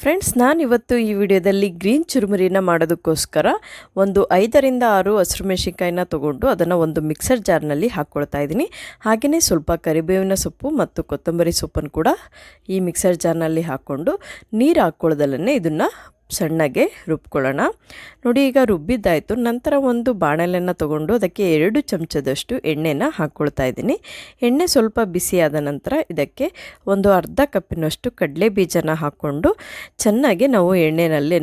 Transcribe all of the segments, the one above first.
Friends ನಾನಿವತ್ತು ಈ ವಿಡಿಯೋದಲ್ಲಿ ಗ್ರೀನ್ ಚುರುಮುರಿನ ಮಾಡೋದಕ್ಕೋಸ್ಕರ ಒಂದು ಐದರಿಂದ ಆರು ಹಸಿರು ಮೆಣಸಿನ್ಕಾಯಿನ ತೊಗೊಂಡು ಅದನ್ನು ಒಂದು ಮಿಕ್ಸರ್ ಜಾರ್ನಲ್ಲಿ ಹಾಕ್ಕೊಳ್ತಾ ಇದ್ದೀನಿ. ಹಾಗೆಯೇ ಸ್ವಲ್ಪ ಕರಿಬೇವಿನ ಸೊಪ್ಪು ಮತ್ತು ಕೊತ್ತಂಬರಿ ಸೊಪ್ಪನ್ನು ಕೂಡ ಈ ಮಿಕ್ಸರ್ ಜಾರ್ನಲ್ಲಿ ಹಾಕ್ಕೊಂಡು ನೀರು ಹಾಕ್ಕೊಳ್ಳೋದಲ್ಲೇ ಇದನ್ನು ಸಣ್ಣಗೆ ರುಬ್ಕೊಳ್ಳೋಣ. ನೋಡಿ ಈಗ ರುಬ್ಬಿದ್ದಾಯಿತು. ನಂತರ ಒಂದು ಬಾಣಲೆಯನ್ನು ತೊಗೊಂಡು ಅದಕ್ಕೆ ಎರಡು ಚಮಚದಷ್ಟು ಎಣ್ಣೆನ ಹಾಕ್ಕೊಳ್ತಾ ಇದ್ದೀನಿ. ಎಣ್ಣೆ ಸ್ವಲ್ಪ ಬಿಸಿಯಾದ ನಂತರ ಇದಕ್ಕೆ ಒಂದು ಅರ್ಧ ಕಪ್ಪಿನಷ್ಟು ಕಡಲೆ ಬೀಜನ ಹಾಕ್ಕೊಂಡು ಚೆನ್ನಾಗಿ ನಾವು ಎಣ್ಣೆನಲ್ಲೇ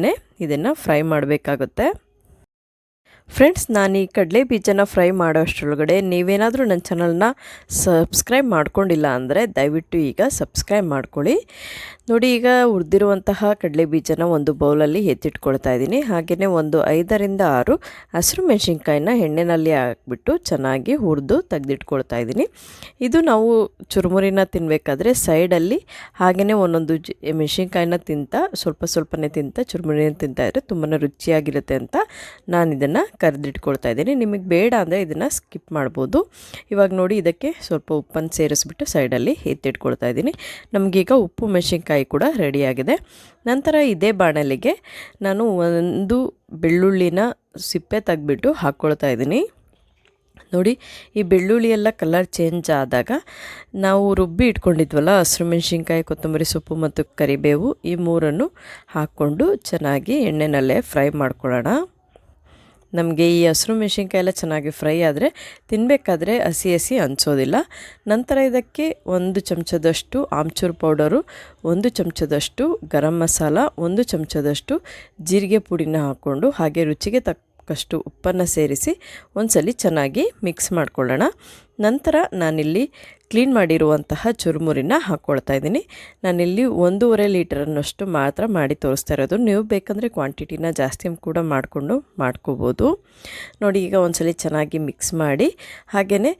ಇದನ್ನು ಫ್ರೈ ಮಾಡಬೇಕಾಗುತ್ತೆ. ಫ್ರೆಂಡ್ಸ್ ನಾನು ಈ ಕಡಲೆ ಬೀಜನ ಫ್ರೈ ಮಾಡೋ ಅಷ್ಟರೊಳಗಡೆ ನೀವೇನಾದರೂ ನನ್ನ ಚಾನಲ್ನ ಸಬ್ಸ್ಕ್ರೈಬ್ ಮಾಡ್ಕೊಂಡಿಲ್ಲ ಅಂದರೆ ದಯವಿಟ್ಟು ಈಗ ಸಬ್ಸ್ಕ್ರೈಬ್ ಮಾಡ್ಕೊಳ್ಳಿ. ನೋಡಿ, ಈಗ ಹುರಿದಿರುವಂತಹ ಕಡಲೆ ಬೀಜನ ಒಂದು ಬೌಲಲ್ಲಿ ಎತ್ತಿಟ್ಕೊಳ್ತಾ ಇದ್ದೀನಿ. ಹಾಗೆಯೇ ಒಂದು ಐದರಿಂದ ಆರು ಹಸಿರು ಮೆಣಸಿನ್ಕಾಯಿನ ಎಣ್ಣೆನಲ್ಲಿ ಹಾಕ್ಬಿಟ್ಟು ಚೆನ್ನಾಗಿ ಹುರಿದು ತೆಗೆದಿಟ್ಕೊಳ್ತಾ ಇದ್ದೀನಿ. ಇದು ನಾವು ಚುರುಮುರಿನ ತಿನ್ನಬೇಕಾದ್ರೆ ಸೈಡಲ್ಲಿ ಹಾಗೆಯೇ ಒಂದೊಂದು ಜಿ, ಮೆಣಸಿನ್ಕಾಯಿನ ತಿಂತ ಸ್ವಲ್ಪ ಸ್ವಲ್ಪನೇ ತಿಂತ ಚುರುಮುರಿನ ತಿಂತಾ ಇದ್ದರೆ ತುಂಬಾ ರುಚಿಯಾಗಿರುತ್ತೆ ಅಂತ ನಾನು ಇದನ್ನು ಕರೆದಿಟ್ಕೊಳ್ತಾ ಇದ್ದೀನಿ. ನಿಮಗೆ ಬೇಡ ಅಂದರೆ ಇದನ್ನು ಸ್ಕಿಪ್ ಮಾಡ್ಬೋದು. ಇವಾಗ ನೋಡಿ, ಇದಕ್ಕೆ ಸ್ವಲ್ಪ ಉಪ್ಪನ್ನು ಸೇರಿಸ್ಬಿಟ್ಟು ಸೈಡಲ್ಲಿ ಎತ್ತಿಟ್ಕೊಳ್ತಾ ಇದ್ದೀನಿ. ನಮಗೀಗ ಉಪ್ಪು ಮೆಣಸಿನ್ಕಾಯಿ ಕೂಡ ರೆಡಿಯಾಗಿದೆ ನಂತರ ಇದೇ ಬಾಣಲಿಗೆ ನಾನು ಒಂದು ಬೆಳ್ಳುಳ್ಳಿನ ಸಿಪ್ಪೆ ತೆಗ್ಬಿಟ್ಟು ಹಾಕ್ಕೊಳ್ತಾ ಇದ್ದೀನಿ. ನೋಡಿ, ಈ ಬೆಳ್ಳುಳ್ಳಿ ಎಲ್ಲ ಕಲರ್ ಚೇಂಜ್ ಆದಾಗ ನಾವು ರುಬ್ಬಿ ಇಟ್ಕೊಂಡಿದ್ವಲ್ಲ, ಹಸಿರು ಮೆಣಸಿನ್ಕಾಯಿ, ಕೊತ್ತಂಬರಿ ಸೊಪ್ಪು ಮತ್ತು ಕರಿಬೇವು, ಈ ಮೂರನ್ನು ಹಾಕ್ಕೊಂಡು ಚೆನ್ನಾಗಿ ಎಣ್ಣೆನಲ್ಲೇ ಫ್ರೈ ಮಾಡ್ಕೊಳ್ಳೋಣ. ನಮಗೆ ಈ ಹಸಿರು ಮೆಣಸಿನ್ಕಾಯಿ ಎಲ್ಲ ಚೆನ್ನಾಗಿ ಫ್ರೈ ಆದರೆ ತಿನ್ನಬೇಕಾದ್ರೆ ಹಸಿ ಹಸಿ ಅನಿಸೋದಿಲ್ಲ. ನಂತರ ಇದಕ್ಕೆ ಒಂದು ಚಮಚದಷ್ಟು ಆಮ್ಚೂರು ಪೌಡರು, ಒಂದು ಚಮಚದಷ್ಟು ಗರಂ ಮಸಾಲ, ಒಂದು ಚಮಚದಷ್ಟು ಜೀರಿಗೆ ಪುಡಿನ ಹಾಕ್ಕೊಂಡು ಹಾಗೆ ರುಚಿಗೆ ತಕ್ಕಷ್ಟು ಉಪ್ಪನ್ನು ಸೇರಿಸಿ ಒಂದ್ಸಲಿ ಚೆನ್ನಾಗಿ ಮಿಕ್ಸ್ ಮಾಡ್ಕೊಳ್ಳೋಣ. ನಂತರ ನಾನಿಲ್ಲಿ ಕ್ಲೀನ್ ಮಾಡಿರುವಂತಹ ಚುರುಮುರಿನ ಹಾಕ್ಕೊಳ್ತಾ ಇದ್ದೀನಿ. ನಾನಿಲ್ಲಿ ಒಂದೂವರೆ ಲೀಟರನ್ನಷ್ಟು ಮಾತ್ರ ಮಾಡಿ ತೋರಿಸ್ತಾ ಇರೋದು. ನೀವು ಬೇಕಂದರೆ ಕ್ವಾಂಟಿಟಿನ ಜಾಸ್ತಿ ಕೂಡ ಮಾಡಿಕೊಂಡು ಮಾಡ್ಕೋಬೋದು. ನೋಡಿ, ಈಗ ಒಂದ್ಸಲಿ ಚೆನ್ನಾಗಿ ಮಿಕ್ಸ್ ಮಾಡಿ ಹಾಗೆಯೇ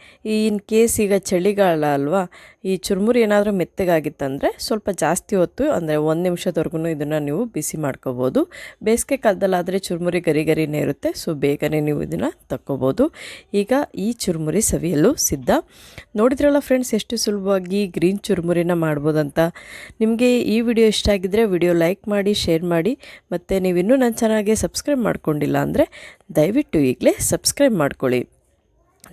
ಇನ್ ಕೇಸ್ ಈಗ ಚಳಿಗಾಲ ಅಲ್ವಾ, ಈ ಚುರುಮುರಿ ಏನಾದರೂ ಮೆತ್ತಗಾಗಿತ್ತಂದರೆ ಸ್ವಲ್ಪ ಜಾಸ್ತಿ ಹೊತ್ತು, ಅಂದರೆ ಒಂದು ನಿಮಿಷದವರೆಗೂ ಇದನ್ನು ನೀವು ಬಿಸಿ ಮಾಡ್ಕೋಬೋದು. ಬೇಸಿಗೆ ಕಾಲದಲ್ಲಾದರೆ ಚುರುಮುರಿ ಗರಿ ಗರಿನೇ ಇರುತ್ತೆ, ಸೊ ಬೇಗನೆ ನೀವು ಇದನ್ನು ತಕ್ಕೋಬೋದು. ಈಗ ಈ ಚುರುಮುರಿ ಸವಿಯಲು ಸಿದ್ಧ ನೋಡಿದ್ರಲ್ಲ ಫ್ರೆಂಡ್ಸ್ ಎಷ್ಟು ಸುಲಭವಾಗಿ ಗ್ರೀನ್ ಚುರುಮುರಿನ ಮಾಡ್ಬೋದಂತ. ನಿಮಗೆ ಈ ವಿಡಿಯೋ ಇಷ್ಟ ಆಗಿದ್ದರೆ ವಿಡಿಯೋ ಲೈಕ್ ಮಾಡಿ ಶೇರ್ ಮಾಡಿ, ಮತ್ತು ನೀವಿನ್ನೂ ನನ್ನ ಚಾನಲ್ಗೆ ಸಬ್ಸ್ಕ್ರೈಬ್ ಮಾಡ್ಕೊಂಡಿಲ್ಲ ಅಂದರೆ ದಯವಿಟ್ಟು ಈಗಲೇ ಸಬ್ಸ್ಕ್ರೈಬ್ ಮಾಡ್ಕೊಳ್ಳಿ.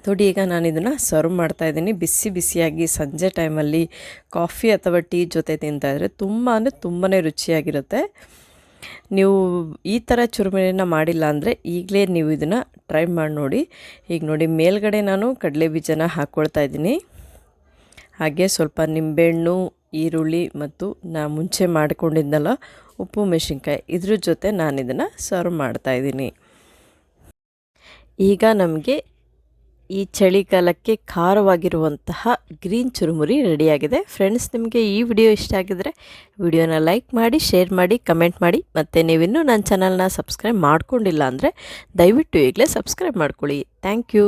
ನೋಡಿ, ಈಗ ನಾನು ಇದನ್ನು ಸರ್ವ್ ಮಾಡ್ತಾ ಇದ್ದೀನಿ. ಬಿಸಿ ಬಿಸಿಯಾಗಿ ಸಂಜೆ ಟೈಮಲ್ಲಿ ಕಾಫಿ ಅಥವಾ ಟೀ ಜೊತೆ ತಿಂತಾಯಿದ್ರೆ ತುಂಬ ಅಂದರೆ ತುಂಬಾ ರುಚಿಯಾಗಿರುತ್ತೆ. ನೀವು ಈ ಥರ ಚುರುಮುರಿನ ಮಾಡಿಲ್ಲ ಅಂದರೆ ಈಗಲೇ ನೀವು ಇದನ್ನು ಟ್ರೈ ಮಾಡಿ ನೋಡಿ. ಈಗ ನೋಡಿ, ಮೇಲ್ಗಡೆ ನಾನು ಕಡಲೆ ಬೀಜನ ಹಾಕ್ಕೊಳ್ತಾ ಇದ್ದೀನಿ. ಹಾಗೆ ಸ್ವಲ್ಪ ನಿಂಬೆಹಣ್ಣು, ಈರುಳ್ಳಿ ಮತ್ತು ನಾ ಮುಂಚೆ ಮಾಡಿಕೊಂಡಿದ್ದಲ್ಲ ಉಪ್ಪು ಮೆಣಸಿನ್ಕಾಯಿ, ಇದ್ರ ಜೊತೆ ನಾನು ಇದನ್ನು ಸರ್ವ್ ಮಾಡ್ತಾಯಿದ್ದೀನಿ ಈಗ ನಮಗೆ ಈ ಚಳಿಗಾಲಕ್ಕೆ ಖಾರವಾಗಿರುವಂತಹ ಗ್ರೀನ್ ಚುರುಮುರಿ ರೆಡಿಯಾಗಿದೆ. ಫ್ರೆಂಡ್ಸ್ ನಿಮಗೆ ಈ ವಿಡಿಯೋ ಇಷ್ಟ ಆಗಿದರೆ ವಿಡಿಯೋನ ಲೈಕ್ ಮಾಡಿ, ಶೇರ್ ಮಾಡಿ, ಕಮೆಂಟ್ ಮಾಡಿ. ಮತ್ತು ನೀವಿನ್ನೂ ನನ್ನ ಚಾನಲ್ನ ಸಬ್ಸ್ಕ್ರೈಬ್ ಮಾಡ್ಕೊಂಡಿಲ್ಲ ಅಂದರೆ ದಯವಿಟ್ಟು ಈಗಲೇ ಸಬ್ಸ್ಕ್ರೈಬ್ ಮಾಡ್ಕೊಳ್ಳಿ. Thank you